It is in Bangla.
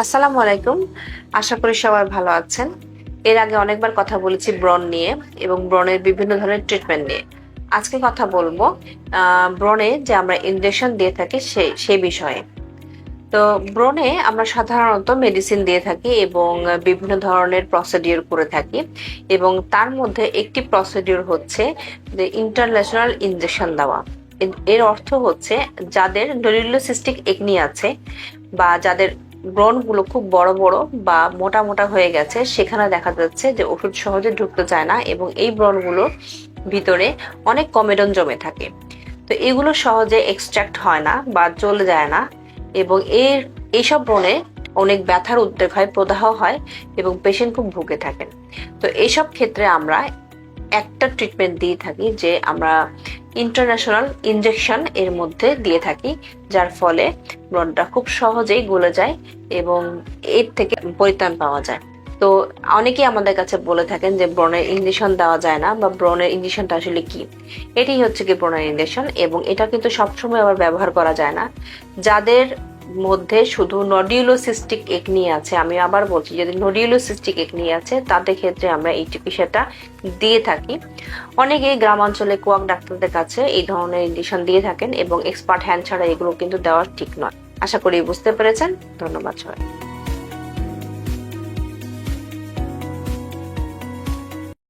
আসসালামু আলাইকুম। আশা করি সবাই ভালো আছেন। এর আগে অনেকবার কথা বলেছি ব্রণ নিয়ে এবং ব্রণের বিভিন্ন ধরনের ট্রিটমেন্ট নিয়ে। আজকে কথা বলব ব্রণে যে আমরা ইনজেকশন দিয়ে থাকি সেই সেই বিষয়ে। তো ব্রণে আমরা সাধারণত মেডিসিন দিয়ে থাকি এবং বিভিন্ন ধরনের প্রসিডিওর করে থাকি এবং তার মধ্যে একটি প্রসিডিওর হচ্ছে যে ইন্টারন্যাশনাল ইনজেকশন দেওয়া। এর- এর অর্থ হচ্ছে যাদের ডরিলোসিস্টিক একনি আছে বা যাদের ব্রণগুলো খুব বড় বড় বা মোটা মোটা হয়ে গেছে, সেখানে দেখা যাচ্ছে যে ওষুধ সহজে ঢুকতে চায় না এবং এই ব্রণগুলোর ভিতরে অনেক কমেডন জমে থাকে। তো এগুলো সহজে এক্সট্রাক্ট হয় না বা চলে যায় না এবং এর এইসব ব্রণে অনেক ব্যথার উদ্বেগ হয়, প্রদাহ হয় এবং পেশেন্ট খুব ভুগে থাকেন। তো এইসব ক্ষেত্রে আমরা একটা ট্রিটমেন্ট দিয়ে থাকি যে আমরা ইন্টারন্যাশনাল ইনজেকশন এর মধ্যে দিয়ে থাকি, যার ফলে ব্লডটা খুব সহজেই গলে যায় এবং এর থেকে পরিত্রাণ পাওয়া যায়। তো অনেকেই আমাদের কাছে বলে থাকেন যে ব্রণের ইঞ্জেকশন দেওয়া যায় না বা ব্রণের ইঞ্জেকশনটা আসলে কি? এটি হচ্ছে কি ব্রণের ইঞ্জেকশন এবং এটা কিন্তু সবসময় আবার ব্যবহার করা যায় না। যাদের মধ্যে শুধু নডিউলোসিস্টিক একনি আছে। আমি আবার বলছি, যদি নডিউলোসিস্টিক একনি আছে, তাদের ক্ষেত্রে আমরা এই চিকিৎসাটা দিয়ে থাকি। অনেকেই গ্রামাঞ্চলে কোয়াক ডাক্তারদের কাছে এই ধরনের ইঞ্জেকশন দিয়ে থাকেন এবং এক্সপার্ট হ্যান্ড ছাড়া এগুলো কিন্তু দেওয়া ঠিক নয়। আশা করি বুঝতে পেরেছেন। ধন্যবাদ সবাই